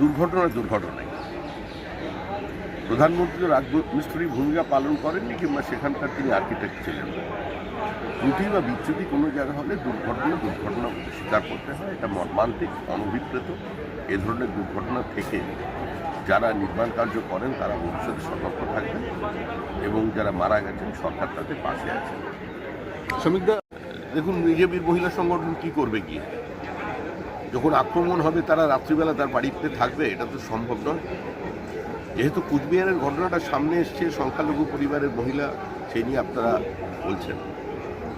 দুর্ঘটনা দুর্ঘটনাই প্রধানমন্ত্রী রাজমিস্ত্রির ভূমিকা পালন করেননি কিংবা সেখানকার তিনি আর্কিটেক্ট ছিলেন। ত্রুটি বা বিচ্যুতি কোনো জায়গা হলে দুর্ঘটনা দুর্ঘটনা স্বীকার করতে হয়। এটা মর্মান্তিক, অনভিপ্রেত। এ ধরনের দুর্ঘটনা থেকে যারা নির্মাণ কার্য করেন, তারা ভবিষ্যতে সতর্ক থাকবেন এবং যারা মারা গেছেন, সরকার তাদের পাশে আছেন। শ্রমিকদা দেখুন বিজেপির মহিলা সংগঠন কি করবে গিয়ে? যখন আক্রমণ হবে, তারা রাত্রিবেলা তার বাড়িতে থাকবে, এটা তো সম্ভব নয়। যেহেতু কুচবিহারের ঘটনাটা সামনে এসছে, সংখ্যালঘু পরিবারের মহিলা, সেই নিয়ে আপনারা বলছেন।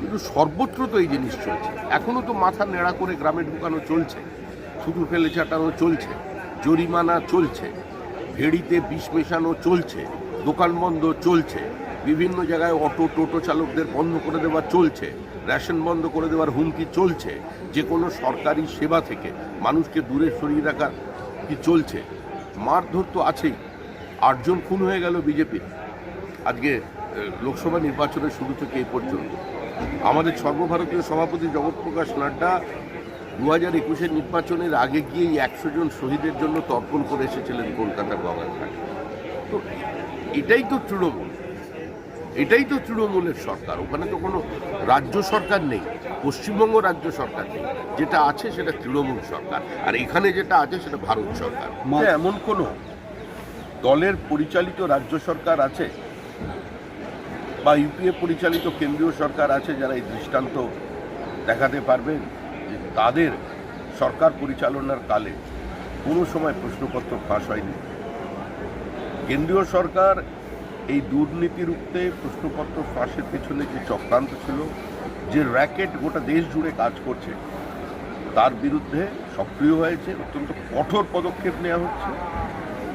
কিন্তু সর্বত্র তো এই জিনিস চলছে। এখনও তো মাথা নেড়া করে গ্রামে ঢুকানো চলছে। থুতু ফেলে চাটানো চলছে। জরিমানা চলছে। ভেড়িতে বিষ মেশানো চলছে। দোকান বন্ধ চলছে। বিভিন্ন জায়গায় অটো, টোটো চালকদের বন্ধ করে দেওয়া চলছে। রেশন বন্ধ করে দেওয়ার হুমকি চলছে। যে কোনো সরকারি সেবা থেকে মানুষকে দূরে সরিয়ে রাখা কি চলছে? মারধর তো আছেই। আটজন খুন হয়ে গেল বিজেপির আজকে লোকসভা নির্বাচনের শুরু থেকে এই পর্যন্ত। আমাদের সর্বভারতীয় সভাপতি জগৎপ্রকাশ নাড্ডা দু হাজার একুশের নির্বাচনের আগে গিয়েই একশো জন শহীদের জন্য তর্পণ করে এসেছিলেন কলকাতার গঙ্গাঘাট তো এটাই তো তৃণমূল। এটাই তো তৃণমূলের সরকার। ওখানে তো কোনো রাজ্য সরকার নেই পশ্চিমবঙ্গ রাজ্য সরকার নেই। যেটা আছে সেটা তৃণমূল সরকার। আর এখানে যেটা আছে সেটা ভারত সরকার। এমন কোনো দলের পরিচালিত রাজ্য সরকার আছে? বা ইউপিএ পরিচালিত কেন্দ্রীয় সরকার আছে যারা এই দৃষ্টান্ত দেখাতে পারবেন যে তাদের সরকার পরিচালনার কালে কোনো সময় প্রশ্নপত্র ফাঁস হয়নি? কেন্দ্রীয় সরকার এই দুর্নীতি রুখতে প্রশ্নপত্র ফাঁসের পেছনে যে চক্রান্ত ছিল, যে র্যাকেট গোটা দেশ জুড়ে কাজ করছে, তার বিরুদ্ধে সক্রিয় হয়েছে, অত্যন্ত কঠোর পদক্ষেপ নেওয়া হচ্ছে।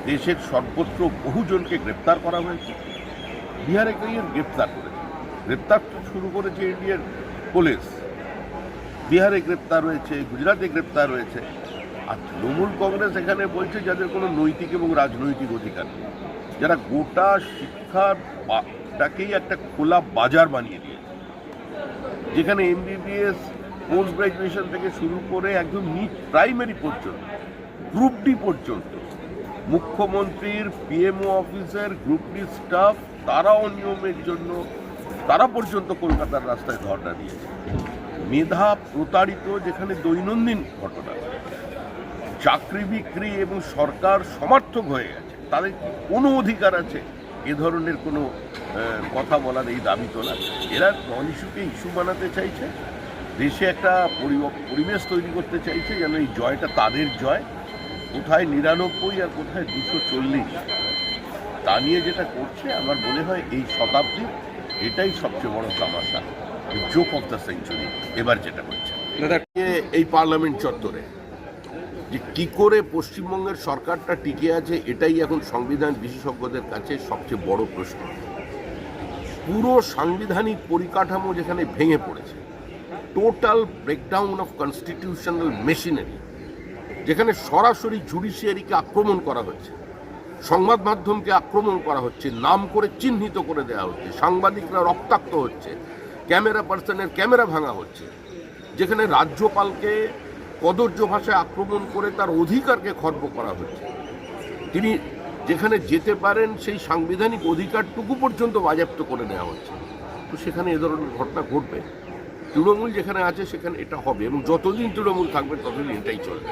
দেশের সর্বত্র বহুজনকে গ্রেপ্তার করা হয়েছে। বিহারে গিয়ে গ্রেপ্তার করেছে। গ্রেপ্তার তো শুরু করেছে ইন্ডিয়ান পুলিশ। বিহারে গ্রেপ্তার হয়েছে, গুজরাটে গ্রেপ্তার হয়েছে। আর তৃণমূল কংগ্রেস এখানে বলছে যাদের কোনো নৈতিক এবং রাজনৈতিক অধিকার নেই। যারা গোটা শিক্ষাটাকেই একটা খোলা বাজার বানিয়ে দিয়েছে। যেখানে এমবিবিএস পোস্ট গ্রাজুয়েশন থেকে শুরু করে একদম নিট প্রাইমারি পর্যন্ত গ্রুপ ডি পর্যন্ত, মুখ্যমন্ত্রীর পিএমও অফিসের গ্রুপ ডি স্টাফ তারা অনিয়মের জন্য, তারা পর্যন্ত কলকাতার রাস্তায় ধর্ণা দিয়েছে। মেধা প্রতারিত যেখানে দৈনন্দিন ঘটনা, চাকরি বিক্রি এবং সরকার সমর্থক হয়ে গেছে তাদের কোনো অধিকার আছে? এ ধরনের কোনো কথা বলার এই দাবি তোলা? এরা নন ইস্যুকে ইস্যু বানাতে চাইছে দেশে একটা পরিবেশ তৈরি করতে চাইছে যেন এই জয়টা তাদের জয়। কোথায় নিরানব্বই আর কোথায় দুশো চল্লিশ? তা নিয়ে যেটা করছে আমার মনে হয় এই শতাব্দীর এটাই সবচেয়ে বড় তামাশা জোক অফ দ্য সেঞ্চুরি এবার যেটা হচ্ছে। এই পার্লামেন্ট চত্বরে যে কি করে পশ্চিমবঙ্গের সরকারটা টিকে আছে, এটাই এখন সংবিধান বিশেষজ্ঞদের কাছে সবচেয়ে বড় প্রশ্ন। পুরো সাংবিধানিক পরিকাঠামো যেখানে ভেঙে পড়েছে total breakdown of constitutional machinery যেখানে সরাসরি জুডিশিয়ারিকে আক্রমণ করা হচ্ছে, সংবাদ মাধ্যমকে আক্রমণ করা হচ্ছে, নাম করে চিহ্নিত করে দেওয়া হচ্ছে, সাংবাদিকরা রক্তাক্ত হচ্ছে, ক্যামেরা পার্সনের ক্যামেরা ভাঙা হচ্ছে, যেখানে রাজ্যপালকে কদর্য ভাষায় আক্রমণ করে তার অধিকারকে খর্ব করা হচ্ছে। তিনি যেখানে যেতে পারেন, সেই সাংবিধানিক অধিকারটুকু পর্যন্ত বাজেয়াপ্ত করে নেওয়া হচ্ছে। তো সেখানে এ ধরনের ঘটনা ঘটবে। তৃণমূল যেখানে আছে, সেখানে এটা হবে এবং যতদিন তৃণমূল থাকবে, ততদিন এটাই চলবে।